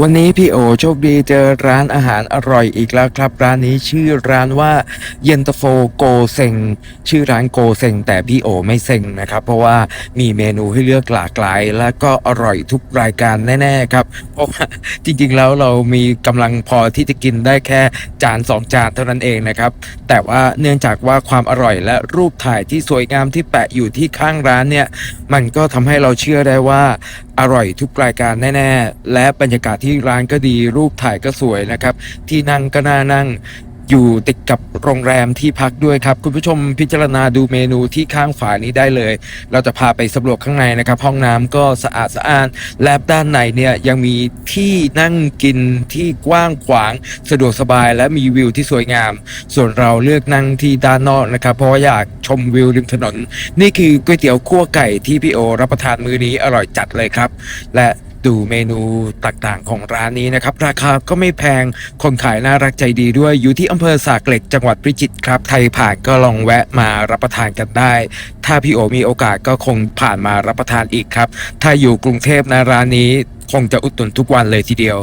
วันนี้พี่โอโชคดีเจอร้านอาหารอร่อยอีกแล้วครับ ร้านนี้ชื่อร้านว่าเย็นตาโฟโกเซงชื่อร้านโกเซงแต่พี่โอไม่เซ็งนะครับ เพราะว่ามีเมนูให้เลือกหลากหลาย และก็อร่อยทุกรายการแน่ๆครับเพราะว่าจริงๆแล้วเรามีกำลังพอที่จะกินได้แค่จานสองจานเท่านั้นเองนะครับ แต่ว่าเนื่องจากว่าความอร่อยและรูปถ่ายที่สวยงามที่แปะอยู่ที่ข้างร้านเนี่ยมันก็ทำให้เราเชื่อได้ว่าอร่อยทุกรายการแน่ๆ และบรรยากาศที่ร้านก็ดีรูปถ่ายก็สวยนะครับ ที่นั่งก็น่านั่ง อยู่ติดกับโรงแรมที่พักด้วยครับ คุณผู้ชมพิจารณาดูเมนูที่ข้างฝานี้ได้เลย เราจะพาไปสำรวจข้างในนะครับ ห้องน้ำก็สะอาดสะอ้านและด้านในเนี่ยยังมีที่นั่งกินที่กว้างขวางสะดวกสบาย และมีวิวที่สวยงาม ส่วนเราเลือกนั่งที่ด้านนอกนะครับ เพราะอยากชมวิวริมถนน นี่คือก๋วยเตี๋ยวคั่วไก่ที่พี่โอรับประทานมื้อนี้อร่อยจัดเลยครับ และ ดูเมนูต่างๆของร้านนี้นะครับ ราคาก็ไม่แพง คนขายน่ารักใจดีด้วย อยู่ที่อำเภอสากเหล็กจังหวัดพิจิตรครับ ใครผ่านก็ลองแวะมารับประทานกันได้ ถ้าพี่โอมีโอกาสก็คงผ่านมารับประทานอีกครับ ถ้าอยู่กรุงเทพนะร้านนี้ คงจะอุดหนุนทุกวันเลยทีเดียว